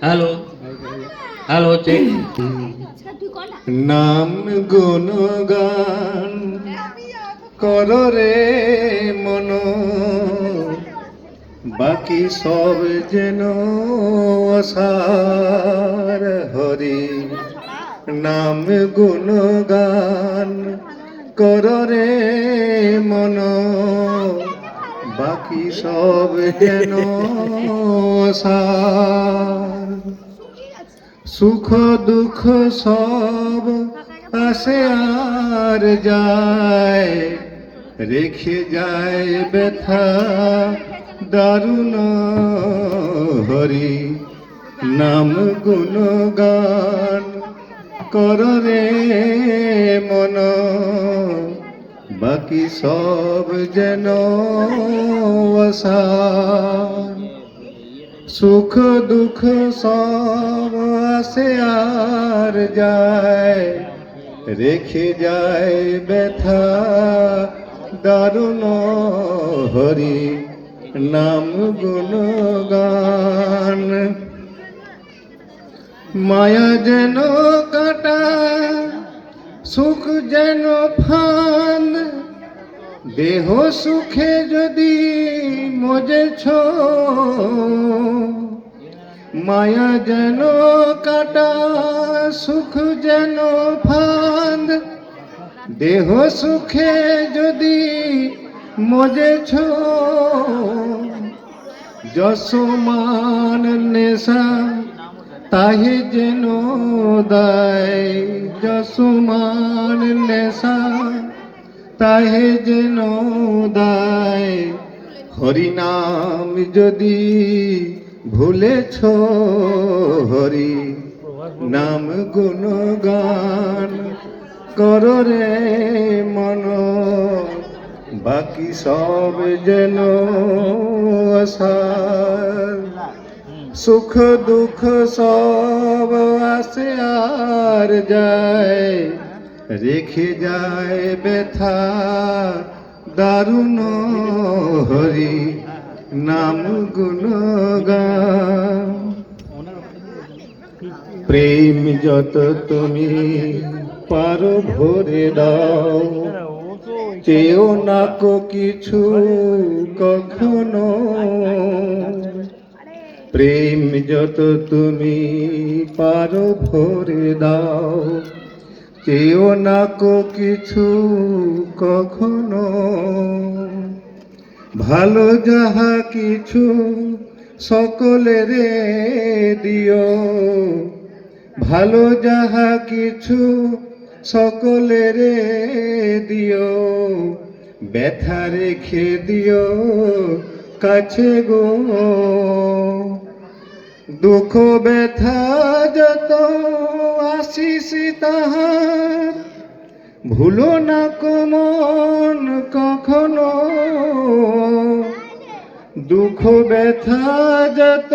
Hello hello check নাম গুণগান কর রে মন। বাকি সব যেন অসার হরি। নাম গুণগান কর রে মন। বাকি সব যেন সুখ, দুঃখ সব আসে আর যায়। রেখে যায় ব্যথা, দারুণ হরি। নাম গুণগান কর রে মন। বাকি সব যেন সুখ, দুঃখ সব আসে আর যায়। রেখে যায় ব্যথা, দারুণ হরি নাম গুণগান। মায়া যেন কাটা, সুখ যেন ফান দেহ সুখে যদি মজেছ, মায়া যেন কাটা, সুখ যেন ফান্দ দেহ সুখে যদি মজেছ, যশমান নেশা তাহে যেন দায়। যশমান নেশা তাহে যেন দায় হরিনাম যদি ভুলেছ হরি, নাম গুণগান কর রে মন। বাকি সব যেন সুখ দুঃখ সব আসে আর যায়। রেখে যায় ব্যথা, দারুণ হরি নাম গুণগান। প্রেম যত তুমি পারো ভরে দাও। চেয়েও না কো কিছু কখনো। প্রেম যত তুমি পারো ভরে দাও। চেয়েও না কো কিছু কখনো। ভালো যাহা কিছু সকলের দিও। ভালো যাহা কিছু সকলের দিও। ব্যথা রেখে দিও কাছে গো। দুঃখ, ব্যথা যত আসিস তাহার, ভুলো না কমন কখনো। দুঃখ, ব্যথা যত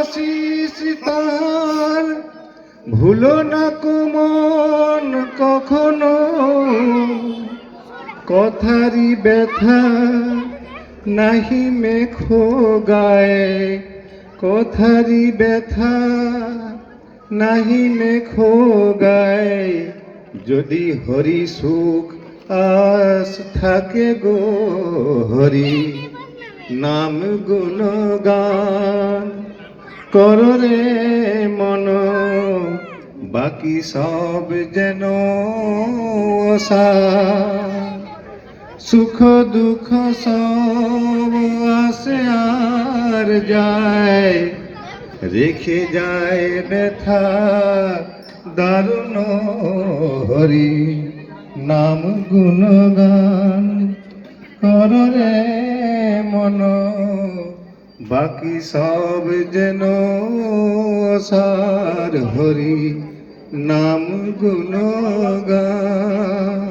আসিস তার ভুলো না কমন কখনো। কথারি ব্যথা নাহি মেখো গায়ে কথারি ব্যথা নাহি মেখো গায়ে। যদি হরি সুখ আস থাকে গো হরি, নাম গুণগান কর রে মন। বাকি সব যেন সুখ দুঃখ সব আসে আর যায়, রেখে যায় ব্যথা, দারুণ হরি নাম গুণগান কর রে মন। বাকি সব যেন সার হরি নাম গুণগান।